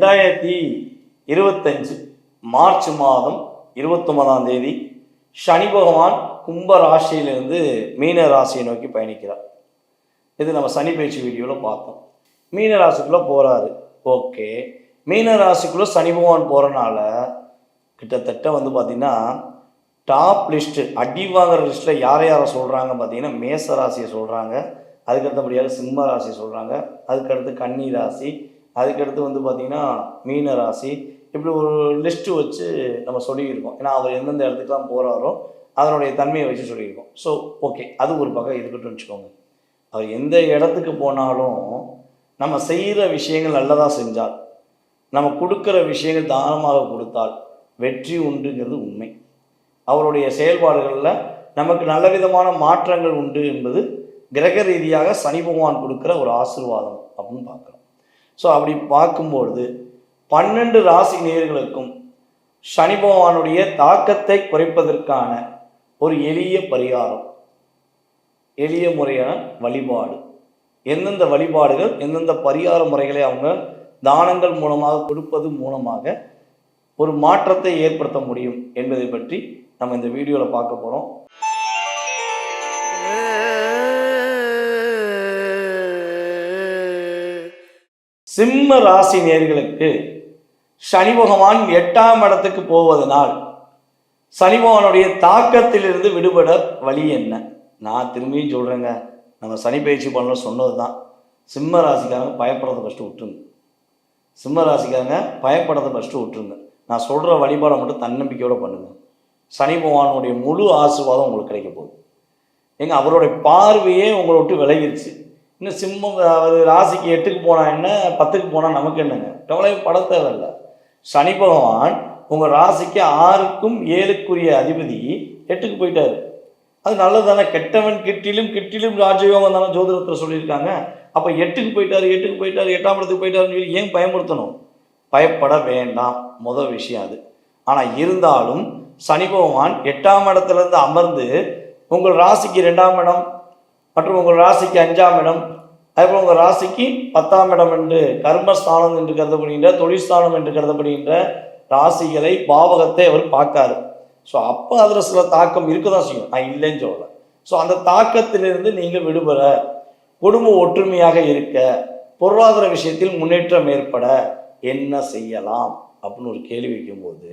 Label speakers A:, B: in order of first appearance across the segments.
A: ரெண்டாயிரத்தி இருபத்தஞ்சு மார்ச் மாதம் இருபத்தொன்பதாம் தேதி சனி பகவான் கும்ப ராசியிலிருந்து மீன ராசியை நோக்கி பயணிக்கிறார். இது நம்ம சனி பயிற்சி வீடியோவில் பார்த்தோம். மீன ராசிக்குள்ளே போகிறாரு ஓகே. மீன ராசிக்குள்ளே சனி பகவான் போகிறனால கிட்டத்தட்ட வந்து பார்த்திங்கன்னா டாப் லிஸ்ட்டு அடி வாங்குற லிஸ்ட்டில் யார் யாரை சொல்கிறாங்க பார்த்தீங்கன்னா மேச ராசியை சொல்கிறாங்க அதுக்கடுத்தபடியாக சிம்ம ராசி சொல்கிறாங்க அதுக்கடுத்து கன்னி ராசி அதுக்கடுத்து வந்து பார்த்திங்கன்னா மீன ராசி. இப்படி ஒரு லிஸ்ட்டு வச்சு நம்ம சொல்லியிருக்கோம். ஏன்னா அவர் எந்தெந்த இடத்துக்குலாம் போகிறாரோ அதனுடைய தன்மையை வச்சு சொல்லியிருக்கோம். ஸோ ஓகே அது ஒரு பக்கம் இருக்கட்டும் வச்சுக்கோங்க. அவர் எந்த இடத்துக்கு போனாலும் நம்ம செய்கிற விஷயங்கள் நல்லதாக செஞ்சால் நம்ம கொடுக்குற விஷயங்கள் தானமாக கொடுத்தால் வெற்றி உண்டுங்கிறது உண்மை. அவருடைய செயல்பாடுகளில் நமக்கு நல்ல விதமான மாற்றங்கள் உண்டு என்பது கிரக ரீதியாக சனி பகவான் கொடுக்குற ஒரு ஆசீர்வாதம் அப்படின்னு பார்க்குறோம். ஸோ அப்படி பார்க்கும்பொழுது பன்னெண்டு ராசி நேயர்களுக்கும் சனி பகவானுடைய தாக்கத்தை குறைப்பதற்கான ஒரு எளிய பரிகாரம். எளிய முறையான வழிபாடு. எந்தெந்த வழிபாடுகள் எந்தெந்த பரிகார முறைகளை அவங்க தானங்கள் மூலமாக கொடுப்பது மூலமாக ஒரு மாற்றத்தை ஏற்படுத்த முடியும் என்பதை பற்றி நம்ம இந்த வீடியோவில் பார்க்க போகிறோம் சிம்ம ராசி நேர்களுக்கு சனி பகவான் எட்டாம் இடத்துக்கு போவதனால் சனி பகவானுடைய தாக்கத்திலிருந்து விடுபட வழி என்ன? நான் திரும்பியும் சொல்கிறேங்க நம்ம சனி பயிற்சி பண்ணல சொன்னது தான் சிம்ம ராசிக்காரங்க பயப்படுறதை ஃபஸ்ட்டு விட்டுருங்க. சிம்ம ராசிக்காரங்க பயப்படுறதை ஃபஸ்ட்டு விட்டுருங்க. நான் சொல்கிற வழிபாடை மட்டும் தன்னம்பிக்கையோடு பண்ணுங்கள் சனி பகவானுடைய முழு ஆசீர்வாதம் உங்களுக்கு கிடைக்க போகுது. ஏங்க அவருடைய பார்வையே உங்களை விட்டு விலகிருச்சு. இன்னும் சிம்மம் அவர் ராசிக்கு எட்டுக்கு போனால் என்ன பத்துக்கு போனால் நமக்கு என்னங்க? கவலை பட தேவையில்லை. சனி பகவான் உங்கள் ராசிக்கு ஆறுக்கும் ஏழுக்குரிய அதிபதி எட்டுக்கு போயிட்டாரு. அது நல்லது தானே கெட்டவன் கிட்டிலும் கிட்டிலும் ராஜயோகம் தானே ஜோதிடத்தில் சொல்லியிருக்காங்க. அப்போ எட்டுக்கு போயிட்டாரு எட்டுக்கு போயிட்டார் எட்டாம் இடத்துக்கு போயிட்டாருன்னு சொல்லி ஏன் பயமுறுத்தணும்? பயப்பட வேண்டாம். முதல் விஷயம் அது. ஆனால் இருந்தாலும் சனி பகவான் எட்டாம் இடத்துலேருந்து அமர்ந்து உங்கள் ராசிக்கு ரெண்டாம் இடம் மற்றும் உங்கள் ராசிக்கு அஞ்சாம் இடம். அதேபோல் உங்கள் ராசிக்கு பத்தாம் இடம் என்று கர்மஸ்தானம் என்று கருதப்படுகின்ற தொழிற்சானம் என்று கருதப்படுகின்ற ராசிகளை பாவகத்தை அவர் பார்க்காரு. ஸோ அப்போ அதில் சில தாக்கம் இருக்க தான் செய்யும். நான் இல்லைன்னு சொல்லலை. ஸோ அந்த தாக்கத்திலிருந்து நீங்கள் விடுபட குடும்ப ஒற்றுமையாக இருக்க பொருளாதார விஷயத்தில் முன்னேற்றம் ஏற்பட என்ன செய்யலாம்? அப்படின்னு ஒரு கேள்வி வைக்கும்போது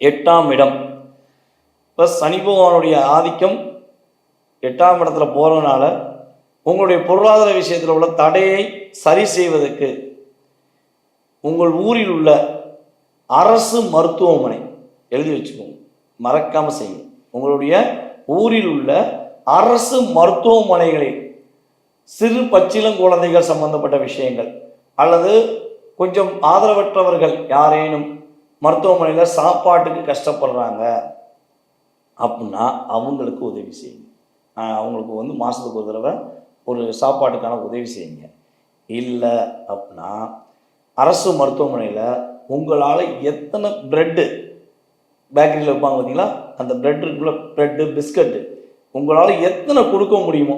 A: எட்டாம் இடம். இப்போ சனி பகவானுடைய ஆதிக்கம் எட்டாம் இடத்துல போகிறதுனால உங்களுடைய பொருளாதார விஷயத்தில் உள்ள தடையை சரி செய்வதற்கு உங்கள் ஊரில் உள்ள அரசு மருத்துவமனை எழுதி வச்சுக்கோங்க. மறக்காமல் செய்யுங்க. உங்களுடைய ஊரில் உள்ள அரசு மருத்துவமனைகளில் சிறு பச்சிலம் குழந்தைகள் சம்பந்தப்பட்ட விஷயங்கள் அல்லது கொஞ்சம் ஆதரவற்றவர்கள் யாரேனும் மருத்துவமனையில் சாப்பாட்டுக்கு கஷ்டப்படுறாங்க அப்படின்னா அவங்களுக்கு உதவி செய்யுங்க. அவங்களுக்கு வந்து மாதத்துக்கு ஒரு தடவை ஒரு சாப்பாட்டுக்கான உதவி செய்யுங்க. இல்லை அப்படின்னா அரசு மருத்துவமனையில் உங்களால் எத்தனை ப்ரெட்டு பேக்கரியில் வைப்பாங்க பார்த்தீங்களா அந்த ப்ரெட்டுக்குள்ளே ப்ரெட்டு பிஸ்கட்டு உங்களால் எத்தனை கொடுக்க முடியுமோ?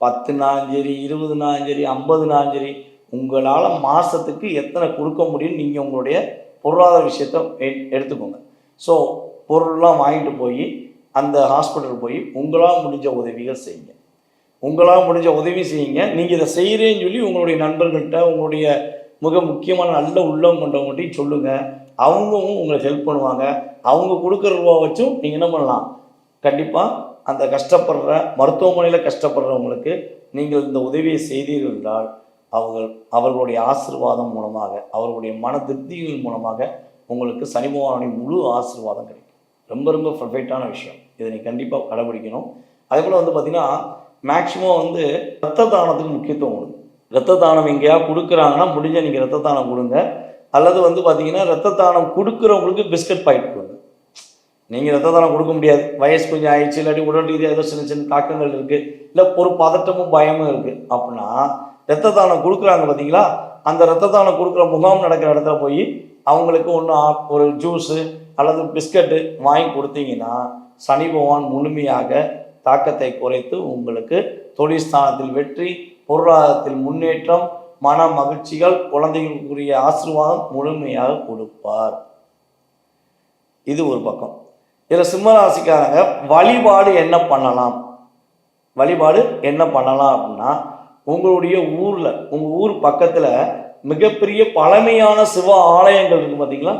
A: பத்து சரி இருபதுனாலும் சரி ஐம்பதுனாலும் சரி உங்களால் மாதத்துக்கு எத்தனை கொடுக்க முடியும் நீங்கள் உங்களுடைய பொருளாதார விஷயத்தை எடுத்துக்கோங்க. ஸோ பொருள்லாம் வாங்கிட்டு போய் அந்த ஹாஸ்பிட்டல் போய் உங்களால் முடிஞ்ச உதவிகள் செய்யுங்க. உங்களால் முடிஞ்ச உதவி செய்யுங்க. நீங்கள் இதை செய்கிறேன்னு சொல்லி உங்களுடைய நண்பர்கள்ட்ட உங்களுடைய மிக முக்கியமான நல்ல உள்ளம் கொண்டவங்கள்ட்டையும் சொல்லுங்கள் அவங்களும் உங்களுக்கு ஹெல்ப் பண்ணுவாங்க. அவங்க கொடுக்குற ரூபா வச்சும் நீங்கள் என்ன பண்ணலாம்? கண்டிப்பாக அந்த கஷ்டப்படுற மருத்துவமனையில் கஷ்டப்படுறவங்களுக்கு நீங்கள் இந்த உதவியை செய்தீர்கள் என்றால் அவர்கள் அவர்களுடைய ஆசீர்வாதம் மூலமாக அவர்களுடைய மன திருப்திகள் மூலமாக உங்களுக்கு சனி பகவானுடைய முழு ஆசீர்வாதம் கிடைக்கும். ரொம்ப ரொம்ப பர்ஃபெக்டான விஷயம். இதை நீ கண்டிப்பாக கடைபிடிக்கணும். அதே போல் வந்து பார்த்திங்கன்னா மேக்ஸிமம் வந்து ரத்த தானத்துக்கு முக்கியத்துவம் கொடுங்க. ரத்த தானம் எங்கேயா கொடுக்குறாங்கன்னா முடிஞ்ச நீங்கள் ரத்த தானம் கொடுங்க. அல்லது வந்து பார்த்தீங்கன்னா ரத்த தானம் கொடுக்குறவங்களுக்கு பிஸ்கட் பாக்கெட் கொடுங்க. நீங்கள் ரத்த தானம் கொடுக்க முடியாது. வயசு கொஞ்சம் ஆயிடுச்சு இல்லாட்டி உடல் ரீதியாக ஏதோ சின்ன சின்ன தாக்கங்கள் இருக்குது இல்லை ஒரு பதட்டமும் பயமும் இருக்குது அப்படின்னா ரத்த தானம் கொடுக்குறாங்க பார்த்தீங்களா அந்த ரத்த தானம் கொடுக்குற முகாம் நடக்கிற இடத்துல போய் அவங்களுக்கு ஒன்று ஒரு ஜூஸு அல்லது பிஸ்கட்டு வாங்கி கொடுத்தீங்கன்னா சனி பகவான் முழுமையாக தாக்கத்தை குறைத்து உங்களுக்கு தொழில் ஸ்தானத்தில் வெற்றி பொருளாதாரத்தில் முன்னேற்றம் மன மகிழ்ச்சிகள் குழந்தைகளுக்குரிய ஆசீர்வாதம் முழுமையாக கொடுப்பார். இது ஒரு பக்கம். இதில் சிம்மராசிக்காரங்க வழிபாடு என்ன பண்ணலாம்? வழிபாடு என்ன பண்ணலாம் அப்படின்னா உங்களுடைய ஊரில் உங்கள் ஊர் பக்கத்தில் மிகப்பெரிய பழமையான சிவ ஆலயங்கள் இருக்கு பார்த்தீங்களா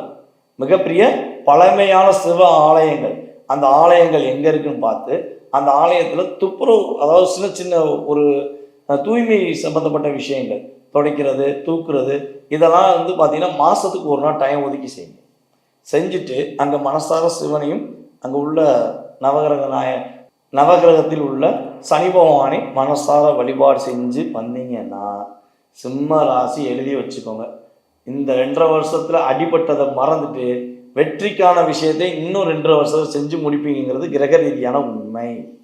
A: மிகப்பெரிய பழமையான சிவ ஆலயங்கள். அந்த ஆலயங்கள் எங்கே இருக்குன்னு பார்த்து அந்த ஆலயத்தில் துப்புரவு அதாவது சின்ன சின்ன ஒரு தூய்மை சம்பந்தப்பட்ட விஷயங்கள் துடைக்கிறது தூக்குறது இதெல்லாம் வந்து பார்த்தீங்கன்னா மாதத்துக்கு ஒரு நாள் டைம் ஒதுக்கி செய்யுங்க. செஞ்சுட்டு அங்கே மனசார சிவனையும் அங்கே உள்ள நவகிரக நாய நவகிரகத்தில் உள்ள சனி பகவானை மனசார வழிபாடு செஞ்சு வந்தீங்கன்னா சிம்ம ராசி எழுதி வச்சுக்கோங்க. இந்த ரெண்டரை வருஷத்தில் அடிபட்டதை மறந்துட்டு வெற்றிக்கான விஷயத்தை இன்னும் ரெண்டரை வருஷத்தில் செஞ்சு முடிப்பீங்கிறது கிரக ரீதியான உண்மை.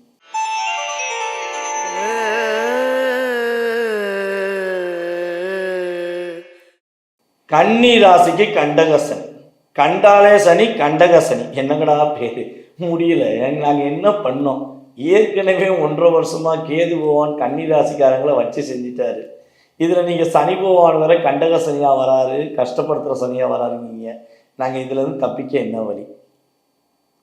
A: கன்னி ராசிக்கு கண்டக சனி. கண்டாலே சனி கண்டக சனி. என்னங்கடா பேரு? முடியல. நாங்கள் என்ன பண்ணோம்? ஏற்கனவே ஒன்றரை வருஷமா கேது பகவான் கன்னி ராசிக்காரங்களை வச்சு செஞ்சிட்டாரு. இதில் நீங்கள் சனி பகவான் வர கண்டக சனியாக வராரு கஷ்டப்படுத்துகிற சனியாக வராருங்க நாங்கள் இதுலேருந்து தப்பிக்க என்ன வழி?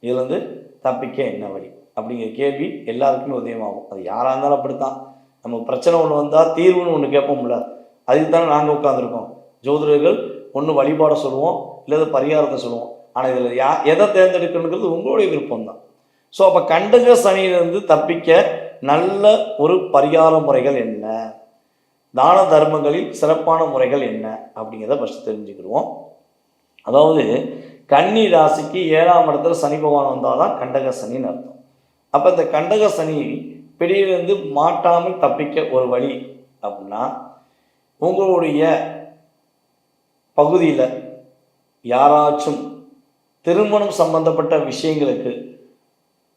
A: இதுலேருந்து தப்பிக்க என்ன வழி? அப்படிங்கிற கேள்வி எல்லாருக்குமே உதயமாகும். அது யாராக இருந்தாலும் அப்படித்தான். நம்ம பிரச்சனை ஒன்று வந்தால் தீர்வுன்னு ஒன்று கேட்போம்ல. அதுக்கு தானே நாங்கள் உட்காந்துருக்கோம் ஜோதிடர்கள் ஒன்று வழிபாட சொல்லுவோம் இல்லை பரிகாரத்தை சொல்லுவோம். ஆனால் இதில் யா எதை தேர்ந்தெடுக்கணுங்கிறது உங்களுடைய விருப்பம் தான் ஸோ அப்போ கண்டக சனியிலிருந்து தப்பிக்க நல்ல ஒரு பரிகார முறைகள் என்ன? தான தர்மங்களில் சிறப்பான முறைகள் என்ன அப்படிங்கிறத ஃபஸ்ட்டு தெரிஞ்சுக்கிடுவோம். அதாவது கன்னி ராசிக்கு ஏழாம் இடத்துல சனி பகவான் வந்தால் தான் கண்டக சனின்னு அர்த்தம். அப்போ இந்த கண்டக சனி பிடியிலிருந்து மாட்டாமல் தப்பிக்க ஒரு வழி அப்படின்னா உங்களுடைய பகுதியில் யாராச்சும் திருமணம் சம்பந்தப்பட்ட விஷயங்களுக்கு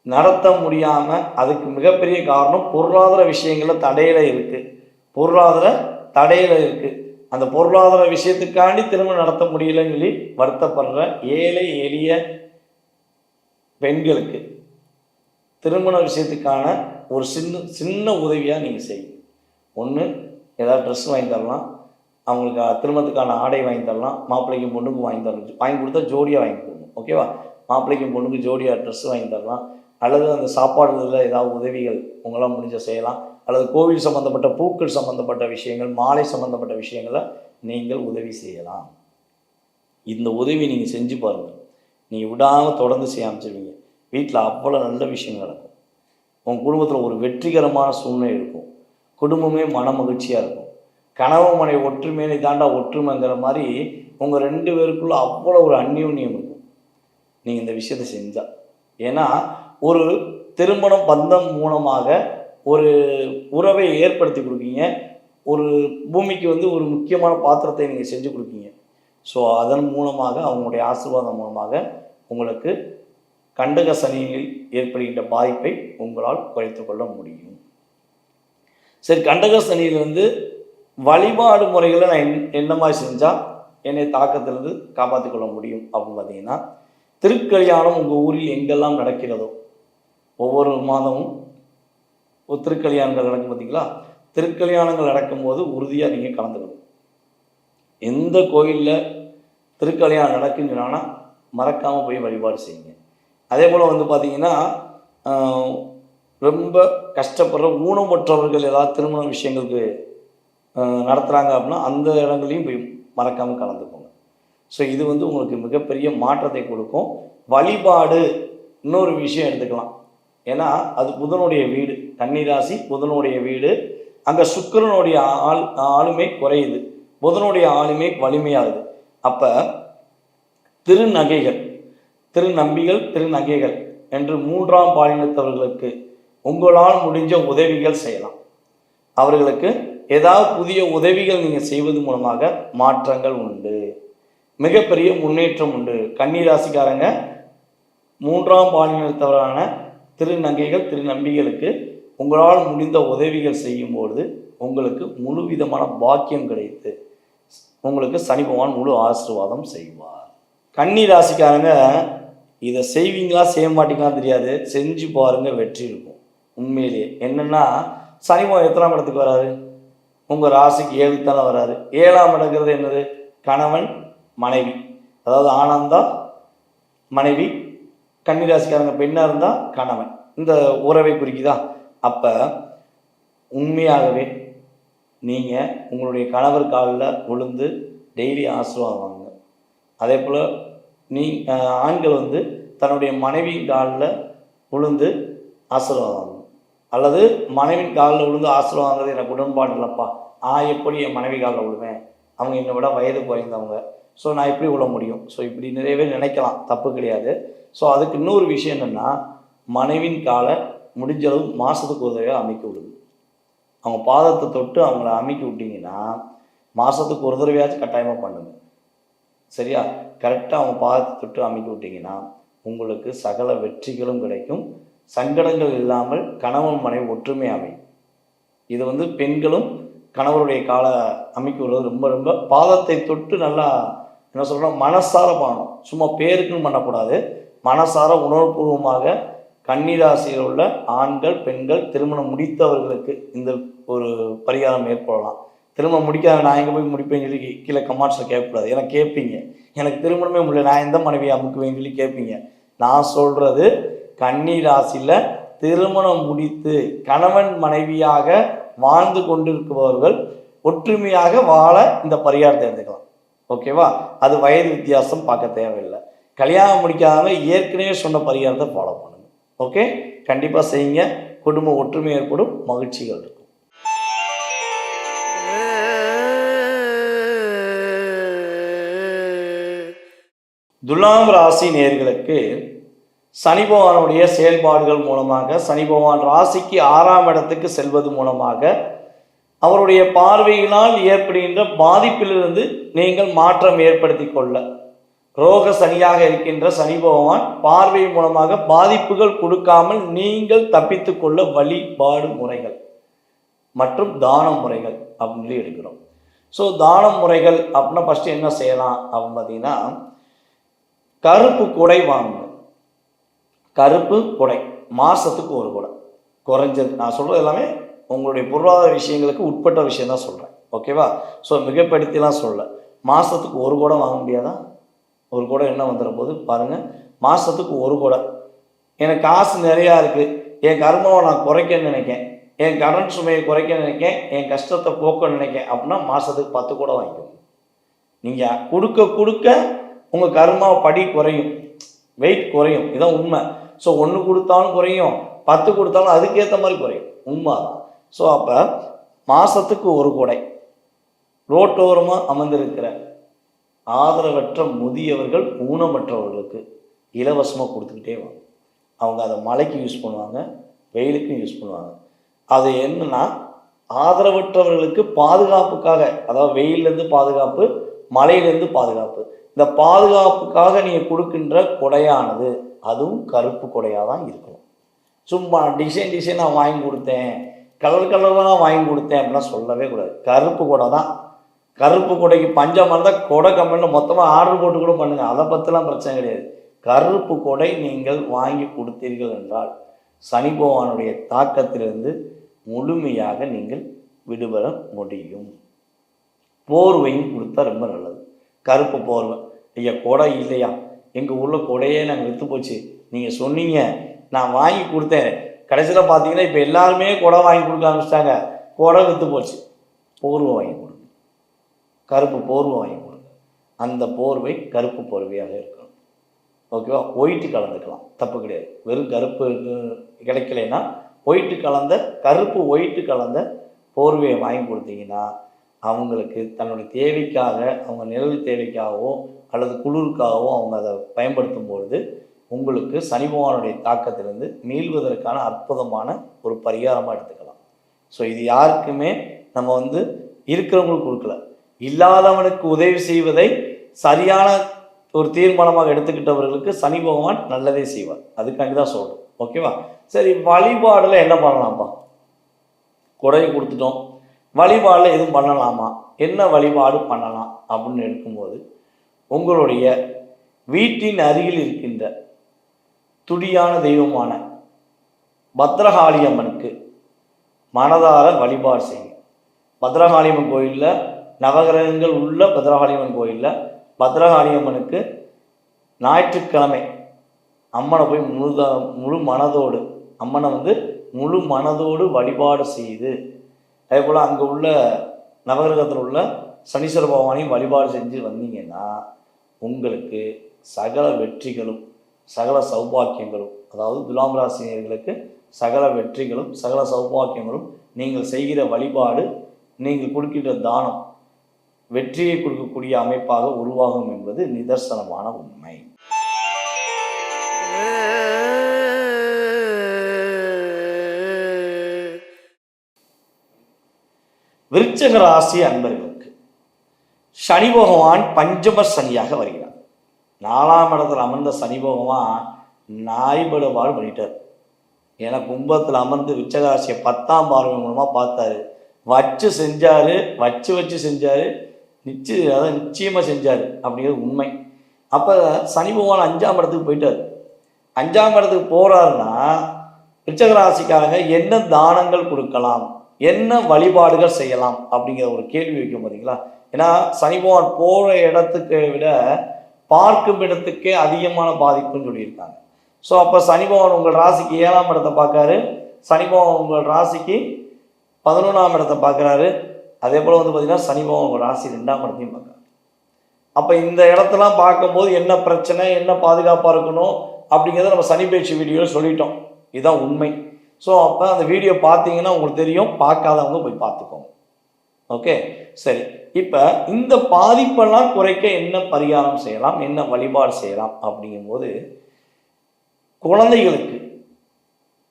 A: நடத்த முடியாமல் அதுக்கு மிகப்பெரிய காரணம் பொருளாதார விஷயங்களில் தடையில இருக்குது பொருளாதார தடையில் இருக்குது அந்த பொருளாதார விஷயத்துக்காண்டி திருமணம் நடத்த முடியலன்னு சொல்லி வருத்தப்படுற ஏழை எளிய பெண்களுக்கு திருமண விஷயத்துக்கான ஒரு சின்ன சின்ன உதவியாக நீங்கள் செய்யும் ஒன்று ஏதாவது ட்ரெஸ் வாங்கி தரலாம். அவங்களுக்கு திருமணத்துக்கான ஆடை வாங்கி தரலாம். மாப்பிள்ளைக்கும் பொண்ணுக்கும் வாங்கி தரலாம் வாங்கி கொடுத்தா ஜோடியாக வாங்கி கொடுங்க ஓகேவா மாப்பிள்ளைக்கும் பொண்ணுக்கும் ஜோடியாக ட்ரெஸ் வாங்கி தரலாம். அல்லது அந்த சாப்பாடு இதில் ஏதாவது உதவிகள் உங்களால் முடிஞ்ச செய்யலாம். அல்லது கோவில் சம்மந்தப்பட்ட பூக்கள் சம்மந்தப்பட்ட விஷயங்கள் மாலை சம்மந்தப்பட்ட விஷயங்களை நீங்கள் உதவி செய்யலாம். இந்த உதவி நீங்கள் செஞ்சு பாருங்கள் நீங்கள் விடாமல் தொடர்ந்து செய்ய அமைச்சிருவீங்க வீட்டில் அவ்வளோ நல்ல விஷயம் நடக்கும். உங்கள் குடும்பத்தில் ஒரு வெற்றிகரமான சூழ்நிலை இருக்கும். குடும்பமே மன மகிழ்ச்சியாக இருக்கும். கணவன் மனை ஒற்றுமையை தாண்டா ஒற்றுமைங்கிற மாதிரி உங்கள் ரெண்டு பேருக்குள்ளே அவ்வளோ ஒரு அந்யோன்யம் இருக்கும். நீங்கள் இந்த விஷயத்தை செஞ்சால் ஏன்னா ஒரு திருமணம் பந்தம் மூலமாக ஒரு உறவை ஏற்படுத்தி கொடுக்கீங்க. ஒரு பூமிக்கு வந்து ஒரு முக்கியமான பாத்திரத்தை நீங்கள் செஞ்சு கொடுக்கீங்க. ஸோ அதன் மூலமாக அவங்களுடைய ஆசீர்வாதம் மூலமாக உங்களுக்கு கண்டக சனியில் ஏற்படுகின்ற பாதிப்பை உங்களால் குறைத்து கொள்ள முடியும். சரி கண்டக சனியிலிருந்து வழிபாடு முறைகளை நான் என் என்ன மாதிரி செஞ்சால் என்னை தாக்கத்திலிருந்து காப்பாற்றிக் கொள்ள முடியும் அப்படின்னு பார்த்தீங்கன்னா திருக்கல்யாணம் உங்கள் ஊரில் எங்கெல்லாம் நடக்கிறதோ ஒவ்வொரு மாதமும் ஒரு திருக்கல்யாணங்கள் நடக்கும் பார்த்தீங்களா திருக்கல்யாணங்கள் நடக்கும்போது உறுதியாக நீங்கள் கலந்துக்கணும். எந்த கோயிலில் திருக்கல்யாணம் நடக்குன்னு மறக்காமல் போய் வழிபாடு செய்யுங்க. அதே போல் வந்து பார்த்தீங்கன்னா ரொம்ப கஷ்டப்படுற ஊனமுற்றவர்கள் ஏதாவது திருமண விஷயங்களுக்கு நடத்துகிறாங்க அப்படின்னா அந்த இடங்களையும் போய் மறக்காமல் கலந்துக்கோங்க. ஸோ இது வந்து உங்களுக்கு மிகப்பெரிய மாற்றத்தை கொடுக்கும். வழிபாடு இன்னொரு விஷயம் எடுத்துக்கலாம். ஏன்னா அது புதனுடைய வீடு கன்னிராசி புதனுடைய வீடு. அங்கே சுக்கிரனுடைய ஆள் ஆளுமை குறையுது. புதனுடைய ஆளுமை வலிமையாகுது. அப்போ திருநகைகள் திருநம்பிகள் திருநகைகள் என்று மூன்றாம் பாலினத்தவர்களுக்கு உங்களால் முடிஞ்ச உதவிகள் செய்யலாம். அவர்களுக்கு ஏதாவது புதிய உதவிகள் நீங்கள் செய்வது மூலமாக மாற்றங்கள் உண்டு. மிகப்பெரிய முன்னேற்றம் உண்டு. கன்னிராசிக்காரங்க மூன்றாம் பாலினத்தவரான திருநங்கைகள் திருநம்பிகளுக்கு உங்களால் முடிந்த உதவிகள் செய்யும்பொழுது உங்களுக்கு முழு விதமான பாக்கியம் கிடைத்து உங்களுக்கு சனி பகவான் முழு ஆசீர்வாதம் செய்வார். கன்னி ராசிக்காரங்க இதை செய்வீங்களா செய்ய மாட்டீங்களா தெரியாது. செஞ்சு பாருங்க வெற்றி இருக்கும். உண்மையிலேயே. என்னன்னா சனி பகவான் எத்தனாம் இடத்துக்கு வராரு? உங்கள் ராசிக்கு ஏழுத்தானே வராரு. ஏழாம் இடங்கிறது என்னது? கணவன் மனைவி. அதாவது ஆனந்தா மனைவி கன்னிராசிக்காரங்க பெண்ணாக இருந்தால் கணவன். இந்த உறவை குறிக்குதா? அப்போ உண்மையாகவே நீங்கள் உங்களுடைய கணவர் காலில் விழுந்து டெய்லி ஆசீர்வாதம் வாங்க. அதே போல் நீ ஆண்கள் வந்து தன்னுடைய மனைவி காலில் விழுந்து ஆசீர்வாதம் வாங்கணும் அல்லது மனைவின் காலில் விழுந்து ஆசீர்வாதம் வாங்குறது எனக்கு உடன்பாடு இல்லைப்பா. நான் எப்படி என் மனைவி காலில் விழுவேன்? அவங்க என்னை விட வயது குறைந்தவங்க. ஸோ நான் எப்படி விழ முடியும்? ஸோ இப்படி நிறைய பேர் நினைக்கலாம். தப்பு கிடையாது. ஸோ அதுக்கு இன்னொரு விஷயம் என்னென்னா மனைவின் காலை முடிஞ்ச அளவு மாதத்துக்கு ஒரு அமைக்க விடுங்க. அவங்க பாதத்தை தொட்டு அவங்கள அமைக்கி விட்டிங்கன்னா மாதத்துக்கு ஒரு தடவையாச்சும் கட்டாயமாக பண்ணுங்க. சரியா? கரெக்டாக அவங்க பாதத்தை தொட்டு அமைக்கி விட்டீங்கன்னா உங்களுக்கு சகல வெற்றிகளும் கிடைக்கும். சங்கடங்கள் இல்லாமல் கணவன் மனைவி ஒற்றுமை அமையும். இது வந்து பெண்களும் கணவருடைய காலை அமைக்க விடுறது ரொம்ப ரொம்ப பாதத்தை தொட்டு நல்லா என்ன சொல்கிறோம் மனசார பானம் சும்மா பேருக்குன்னு பண்ணக்கூடாது. மனசார உணர்வுபூர்வமாக கன்னிராசியில் உள்ள ஆண்கள் பெண்கள் திருமணம் முடித்தவர்களுக்கு இந்த ஒரு பரிகாரம் மேற்கொள்ளலாம். திருமணம் முடிக்காத நான் எங்கே போய் முடிப்பேன்னு சொல்லி கீழே கமெண்ட்ஸில் கேட்கக்கூடாது. ஏன்னா கேட்பீங்க. எனக்கு திருமணமே முடியல. நான் எந்த மனைவியை அமுக்குவேன்னு சொல்லி கேட்பீங்க. நான் சொல்கிறது கன்னி ராசியில் திருமணம் முடித்து கணவன் மனைவியாக வாழ்ந்து கொண்டிருப்பவர்கள் ஒற்றுமையாக வாழ இந்த பரிகாரத்தை எடுத்துக்கலாம் ஓகேவா அது வயது வித்தியாசம் பார்க்க தேவையில்லை. கல்யாணம் முடிக்காதவங்க ஏற்கனவே சொன்ன பரிகாரத்தை ஃபாலோ பண்ணுங்க. ஓகே கண்டிப்பாக செய்யுங்க. குடும்ப ஒற்றுமை ஏற்படும். மகிழ்ச்சிகள் இருக்கும். துலாம் ராசி நேர்களுக்கு சனி பகவானுடைய செயல்பாடுகள் மூலமாக சனி பகவான் ராசிக்கு ஆறாம் இடத்துக்கு செல்வது மூலமாக அவருடைய பார்வையினால் ஏற்படுகின்ற பாதிப்பிலிருந்து நீங்கள் மாற்றம் ஏற்படுத்தி கொள்ள. ரோக சனியாக இருக்கின்ற சனி பகவான் பார்வை மூலமாக பாதிப்புகள் கொடுக்காமல் நீங்கள் தப்பித்து கொள்ள வழிபாடு முறைகள் மற்றும் தான முறைகள் அப்படின்னு சொல்லி எடுக்கிறோம். ஸோ தான முறைகள் அப்படின்னா ஃபஸ்ட்டு என்ன செய்யலாம் அப்படின்னு பார்த்தீங்கன்னா கருப்பு குடை வாங்கணும். கருப்பு குடை மாதத்துக்கு ஒரு கொடை குறைஞ்சது. நான் சொல்கிறது எல்லாமே உங்களுடைய பொருளாதார விஷயங்களுக்கு உட்பட்ட விஷயம் தான் சொல்கிறேன் ஓகேவா ஸோ மிகப்படுத்திலாம் சொல்ல மாதத்துக்கு ஒரு குடம் வாங்க முடியாதா? ஒரு குடம் என்ன வந்துடும் போது? பாருங்கள் மாதத்துக்கு ஒரு குடம் எனக்கு காசு நிறையா இருக்குது என் கர்மாவை நான் குறைக்கன்னு நினைக்கேன். என் கடன் சுமையை குறைக்க நினைக்கேன். என் கஷ்டத்தை போக்க நினைக்கேன். அப்படின்னா மாதத்துக்கு பத்து கூட வாங்கிக்கோங்க நீங்கள் கொடுக்க கொடுக்க உங்கள் கர்மா படி குறையும். வெயிட் குறையும். இதான் உண்மை. ஸோ ஒன்று கொடுத்தாலும் குறையும் பத்து கொடுத்தாலும் அதுக்கேற்ற மாதிரி குறையும். உண்மை தான் ஸோ அப்போ மாதத்துக்கு ஒரு கொடை ரோட்டோரமாக அமர்ந்திருக்கிற ஆதரவற்ற முதியவர்கள் ஊனமற்றவர்களுக்கு இலவசமாக கொடுத்துக்கிட்டே வாங்க. அவங்க அதை மழைக்கு யூஸ் பண்ணுவாங்க வெயிலுக்கும் யூஸ் பண்ணுவாங்க. அது என்னன்னா ஆதரவற்றவர்களுக்கு பாதுகாப்புக்காக அதாவது வெயிலேருந்து பாதுகாப்பு மழையிலேருந்து பாதுகாப்பு. இந்த பாதுகாப்புக்காக நீங்கள் கொடுக்கின்ற கொடையானது. அதுவும் கருப்பு கொடையாக தான் இருக்கணும். சும்மா டிசைன் டிசைனாக வாங்கி கொடுத்தேன். கலர் கலராக வாங்கி கொடுத்தேன் அப்படிலாம் சொல்லவே கூடாது. கருப்பு கொடை தான். கருப்பு கொடைக்கு பஞ்சம் இருந்தால் கொடை கம்பெனியில் மொத்தமாக ஆர்டர் போட்டு கூட பண்ணுங்கள் அதை பற்றிலாம் பிரச்சனை கிடையாது. கருப்பு கொடை நீங்கள் வாங்கி கொடுத்தீர்கள் என்றால் சனி பகவானுடைய தாக்கத்திலிருந்து முழுமையாக நீங்கள் விடுபட முடியும். போர்வையும் கொடுத்தா ரொம்ப நல்லது. கருப்பு போர்வை. ஐயா கொடை இல்லையா? எங்கள் ஊரில் கொடையே நாங்கள் விற்று போச்சு. நீங்கள் சொன்னீங்க. நான் வாங்கி கொடுத்தேன். கடைசியில் பார்த்தீங்கன்னா இப்போ எல்லாருமே கொடை வாங்கி கொடுக்க ஆரம்பிச்சிட்டாங்க. கொடை விற்று போச்சு. போர்வை வாங்கி கொடுங்க. கருப்பு போர்வை வாங்கி கொடுங்க. அந்த போர்வை கருப்பு போர்வையாக இருக்கணும். ஓகேவா ஒயிட்டு கலந்துக்கலாம். தப்பு கிடையாது. வெறும் கருப்பு கிடைக்கலைன்னா ஒயிட்டு கலந்த கருப்பு ஒயிட்டு கலந்த போர்வையை வாங்கி கொடுத்தீங்கன்னா அவங்களுக்கு தன்னுடைய தேவைக்காக அவங்க நிழல் தேவைக்காகவும் அல்லது குளிருக்காகவோ அவங்க அதை பயன்படுத்தும் பொழுது உங்களுக்கு சனி பகவானுடைய தாக்கத்திலிருந்து மீள்வதற்கான அற்புதமான ஒரு பரிகாரமாக எடுத்துக்கலாம். ஸோ இது யாருக்குமே நம்ம வந்து இருக்கிறவங்களுக்கு கொடுக்கல. இல்லாதவனுக்கு உதவி செய்வதை சரியான ஒரு தீர்மானமாக எடுத்துக்கிட்டவர்களுக்கு சனி பகவான் நல்லதே செய்வார். அதுக்காண்டி தான் சொல்கிறோம் ஓகேவா சரி வழிபாடில் என்ன பண்ணலாம்ப்பா? கொடையை கொடுத்துட்டோம். வழிபாடில் எதுவும் பண்ணலாமா? என்ன வழிபாடு பண்ணலாம் அப்படின்னு எடுக்கும்போது உங்களுடைய வீட்டின் அருகில் இருக்கின்ற துடியான தெய்வமான பத்ரகாளி அம்மனுக்கு மனதார வழிபாடு செய்யுங்க பத்ரகாளியம்மன் கோயிலில் நவகிரகங்கள் உள்ள பத்ரகாளியம்மன் கோயிலில் பத்ரகாளியம்மனுக்கு ஞாயிற்றுக்கிழமை அம்மனை போய் முழுத முழு மனதோடு அம்மனை வந்து முழு மனதோடு வழிபாடு செய்து அதே போல் அங்கே உள்ள நவகிரகத்தில் உள்ள சனீஸ்வர பகவானையும் வழிபாடு செஞ்சு வந்தீங்கன்னா உங்களுக்கு சகல வெற்றிகளும் சகல சௌபாக்கியங்களும் அதாவது துலாம் ராசினியர்களுக்கு சகல வெற்றிகளும் சகல சௌபாக்கியங்களும் நீங்கள் செய்கிற வழிபாடு நீங்கள் கொடுக்கின்ற தானம் வெற்றியை கொடுக்கக்கூடிய அமைப்பாக உருவாகும் என்பது நிதர்சனமான உண்மை. விருச்சக ராசி அன்பர்கள் சனி பகவான் பஞ்சம சனியாக வருகிறார். நாலாம் இடத்துல அமர்ந்த சனி பகவான் நாய்படுபாடு பண்ணிட்டார். ஏன்னா கும்பத்தில் அமர்ந்து விருச்சக பத்தாம் பார்வை மூலமாக பார்த்தாரு. வச்சு செஞ்சார் வச்சு வச்சு செஞ்சார் நிச்சய அதான் நிச்சயமாக செஞ்சார் அப்படிங்கிறது உண்மை. அப்போ சனி பகவான் அஞ்சாம் இடத்துக்கு போயிட்டார். அஞ்சாம் இடத்துக்கு போகிறாருன்னா விருச்சக என்ன தானங்கள் கொடுக்கலாம்? என்ன வழிபாடுகள் செய்யலாம் அப்படிங்கிற ஒரு கேள்வி வைக்கும் பார்த்தீங்களா ஏன்னா சனி பகவான் போகிற இடத்துக்கு விட பார்க்கும் இடத்துக்கே அதிகமான பாதிப்புன்னு சொல்லியிருக்காங்க. ஸோ அப்போ சனி பகவான் உங்கள் ராசிக்கு ஏழாம் இடத்தை பார்க்காரு சனி பகவான் உங்கள் ராசிக்கு பதினொன்றாம் இடத்தை பார்க்குறாரு. அதே போல் வந்து பார்த்தீங்கன்னா சனி பகவான் உங்கள் ராசி ரெண்டாம் இடத்தையும் பார்க்குறாரு. அப்போ இந்த இடத்தெல்லாம் பார்க்கும்போது என்ன பிரச்சனை என்ன பாதுகாப்பாக இருக்கணும் அப்படிங்கிறத நம்ம சனி பயிற்சி வீடியோவில் சொல்லிட்டோம். இதுதான் உண்மை. ஸோ அப்போ அந்த வீடியோ பார்த்தீங்கன்னா உங்களுக்கு தெரியும். பார்க்காதவங்க போய் பார்த்துக்கோங்க. ஓகே சரி. இப்போ இந்த பாதிப்பெல்லாம் குறைக்க என்ன பரிகாரம் செய்யலாம்? என்ன வழிபாடு செய்யலாம்? அப்படிங்கும்போது குழந்தைகளுக்கு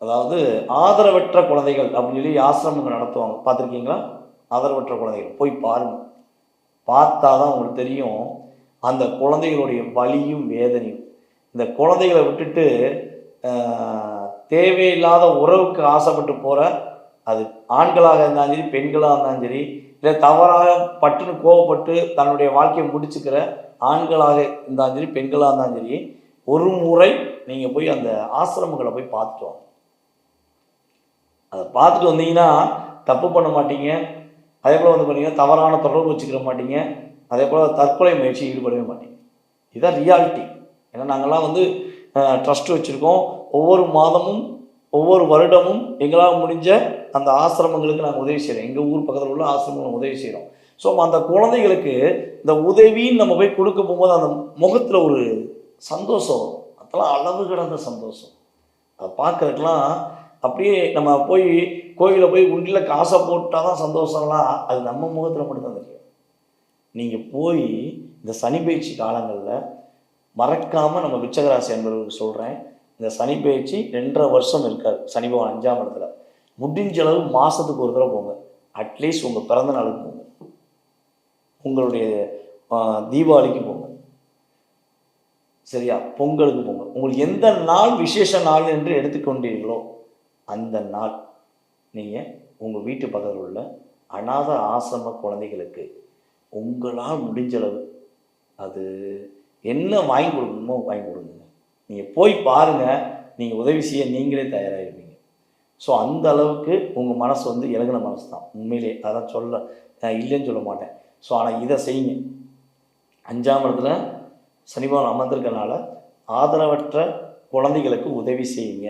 A: அதாவது ஆதரவற்ற குழந்தைகள் அப்படின்னு சொல்லி ஆசிரமங்கள் நடத்துவாங்க. பார்த்துருக்கீங்களா? ஆதரவற்ற குழந்தைகள். போய் பாருங்கள் பார்த்தா தான் உங்களுக்கு தெரியும். அந்த குழந்தைகளுடைய வலியும் வேதனையும். இந்த குழந்தைகளை விட்டுட்டு தேவையில்லாத உறவுக்கு ஆசைப்பட்டு போகிற அது ஆண்களாக இருந்தாலும் சரி பெண்களாக இருந்தாலும் சரி இல்லை தவறாக பட்டுன்னு கோவப்பட்டு தன்னுடைய வாழ்க்கையை முடிச்சுக்கிற ஆண்களாக இருந்தாலும் சரி பெண்களாக இருந்தாலும் சரி ஒரு முறை நீங்கள் போய் அந்த ஆசிரமங்களை போய் பார்த்துட்டு வாங்க. அதை பார்த்துட்டு வந்தீங்கன்னா தப்பு பண்ண மாட்டீங்க. அதே போல் வந்து பார்த்தீங்கன்னா தவறான தொடர்பு வச்சுக்கிற மாட்டீங்க. அதே போல் தற்கொலை முயற்சி ஈடுபடவே மாட்டீங்க. இதுதான் ரியாலிட்டி ஏன்னா நாங்கள்லாம் வந்து ட்ரஸ்ட் வச்சுருக்கோம். ஒவ்வொரு மாதமும் ஒவ்வொரு வருடமும் எங்களால் முடிஞ்ச அந்த ஆசிரமங்களுக்கு நாங்கள் உதவி செய்கிறோம் எங்கள் ஊர் பக்கத்தில் உள்ள ஆசிரமங்களுக்கு உதவி செய்கிறோம் ஸோ அந்த குழந்தைகளுக்கு இந்த உதவின்னு நம்ம போய் கொடுக்க போகும்போது அந்த முகத்தில் ஒரு சந்தோஷம் வரும். அதெல்லாம் அளவு கடந்த சந்தோஷம். அதை பார்க்கறதுக்கெல்லாம் அப்படியே நம்ம போய் கோயிலில் போய் உண்டியில் காசை போட்டால் தான் சந்தோஷம்லாம். அது நம்ம முகத்தில் மட்டும்தான் தெரியும். நீங்கள் போய் இந்த சனி பயிற்சி காலங்களில் மறக்காமல் நம்ம விச்சகராசி என்பவர்களுக்கு சொல்கிறேன் இந்த சனி பயிற்சி ரெண்டரை வருஷம் இருக்காது. சனி பகவான் அஞ்சாம் இடத்துல. முடிஞ்ச அளவு மாதத்துக்கு ஒரு தடவை போங்க. அட்லீஸ்ட் உங்கள் பிறந்த நாளுக்கு போங்க. உங்களுடைய தீபாவளிக்கு போங்க. சரியா? பொங்கலுக்கு போங்க. உங்களுக்கு எந்த நாள் விசேஷ நாள் என்று எடுத்துக்கொண்டீர்களோ அந்த நாள் நீங்கள் உங்கள் வீட்டு பக்கத்தில் உள்ள அநாத ஆசிரம குழந்தைகளுக்கு உங்களால் முடிஞ்சளவு அது என்ன வாங்கி கொடுக்கணுமோ வாங்கி கொடுங்க. நீங்கள் போய் பாருங்கள் நீங்கள் உதவி செய்ய நீங்களே தயாராகிருப்பீங்க ஸோ அந்த அளவுக்கு உங்கள் மனசு வந்து இலகுன மனசு தான் உண்மையிலே அதான் சொல்ல நான் இல்லைன்னு சொல்ல மாட்டேன். ஸோ ஆனால் இதை செய்யுங்க. அஞ்சாம் இடத்துல சனிபவன் அமர்ந்திருக்கனால ஆதரவற்ற குழந்தைகளுக்கு உதவி செய்யுங்க.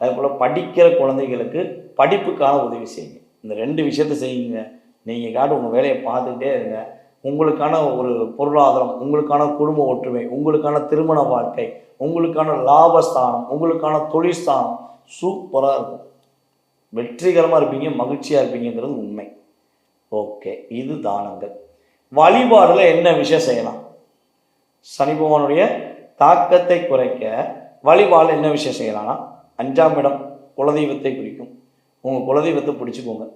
A: அதே போல் படிக்கிற குழந்தைகளுக்கு படிப்புக்கான உதவி செய்யுங்க. இந்த ரெண்டு விஷயத்த செய்யுங்க. நீங்கள் காட்டு உங்கள் வேலையை பார்த்துக்கிட்டே இருங்க. உங்களுக்கான ஒரு பொருளாதாரம் உங்களுக்கான குடும்ப ஒற்றுமை உங்களுக்கான திருமண வாழ்க்கை உங்களுக்கான லாபஸ்தானம் உங்களுக்கான தொழில் சூப்பராக இருக்கும். வெற்றிகரமாக இருப்பீங்க மகிழ்ச்சியாக இருப்பீங்கிறது உண்மை. ஓகே இது தானங்கள். வழிபாடில் என்ன விஷயம் செய்யலாம்? சனி பகவானுடைய தாக்கத்தை குறைக்க வழிபாடில் என்ன விஷயம் செய்யலாம்னா அஞ்சாம் இடம் குலதெய்வத்தை குறிக்கும். உங்கள் குலதெய்வத்தை பிடிச்சிக்கோங்க.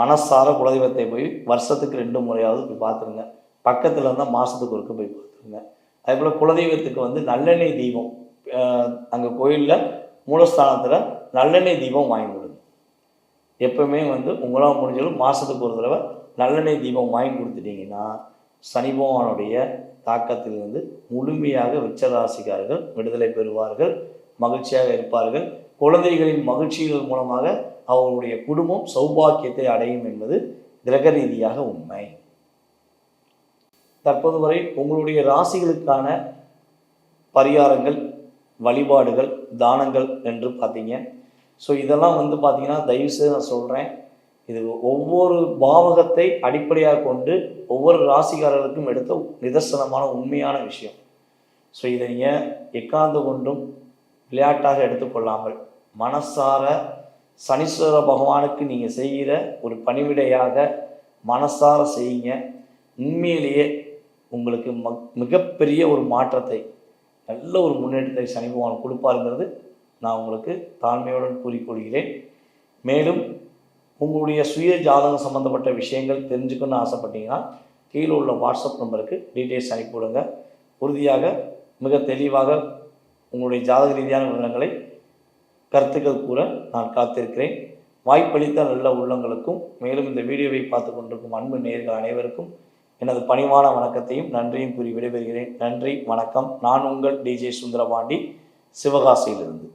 A: மனசார குலதெய்வத்தை போய் வருஷத்துக்கு ரெண்டு முறையாவது போய் பார்த்துருங்க. பக்கத்தில் இருந்தால் மாதத்துக்கு ஒருக்க போய் பார்த்துருங்க. அதே போல் குலதெய்வத்துக்கு வந்து நல்லெண்ணெய் தீபம் அங்கே கோயிலில் மூலஸ்தானத்தில் நல்லெண்ணெய் தீபம் வாங்கி கொடுங்க. எப்பவுமே வந்து உங்களால் முடிஞ்சாலும் மாதத்துக்கு ஒரு தடவை நல்லெண்ணெய் தீபம் வாங்கி கொடுத்துட்டீங்கன்னா சனி பகவானுடைய தாக்கத்திலிருந்து முழுமையாக விச்சராசிக்காரர்கள் விடுதலை பெறுவார்கள் மகிழ்ச்சியாக இருப்பார்கள். குழந்தைகளின் மகிழ்ச்சிகள் மூலமாக அவர்களுடைய குடும்பம் சௌபாக்கியத்தை அடையும் என்பது கிரக ரீதியாக உண்மை. தற்போது வரை உங்களுடைய ராசிகளுக்கான பரிகாரங்கள் வழிபாடுகள் தானங்கள் என்று பார்த்தீங்க. ஸோ இதெல்லாம் வந்து பார்த்தீங்கன்னா தயவுசெய்து நான் சொல்கிறேன் இது ஒவ்வொரு பாவகத்தை அடிப்படையாக கொண்டு ஒவ்வொரு ராசிக்காரர்களுக்கும் எடுத்த நிதர்சனமான உண்மையான விஷயம். ஸோ இதை நீங்கள் எக்காந்து கொண்டும் விளையாட்டாக எடுத்துக்கொள்ளாமல் மனசார சனீஸ்வர பகவானுக்கு நீங்கள் செய்கிற ஒரு பணிவிடையாக மனசார செய்யுங்க. உண்மையிலேயே உங்களுக்கு ம மிகப்பெரிய ஒரு மாற்றத்தை நல்ல ஒரு முன்னேற்றத்தை சனி பகவான் கொடுப்பாருங்கிறது நான் உங்களுக்கு தாழ்மையுடன் கூறிக்கொள்கிறேன். மேலும் உங்களுடைய சுய ஜாதகம் சம்மந்தப்பட்ட விஷயங்கள் தெரிஞ்சுக்கணும்னு ஆசைப்பட்டீங்கன்னா கீழே உள்ள வாட்ஸ்அப் நம்பருக்கு டீட்டெயில்ஸ் அனுப்பிவிடுங்க. உறுதியாக மிக தெளிவாக உங்களுடைய ஜாதக ரீதியான விவரங்களை கருத்துக்கள் கூற நான் காத்திருக்கிறேன். வாய்ப்பளித்த நல்ல உள்ளங்களுக்கும் மேலும் இந்த வீடியோவை பார்த்து கொண்டிருக்கும் அன்பு நேர்கள் அனைவருக்கும் எனது பணிவான வணக்கத்தையும் நன்றியும் கூறி விடைபெறுகிறேன். நன்றி வணக்கம். நான் உங்கள் டிஜே சுந்தரபாண்டி சிவகாசியிலிருந்து.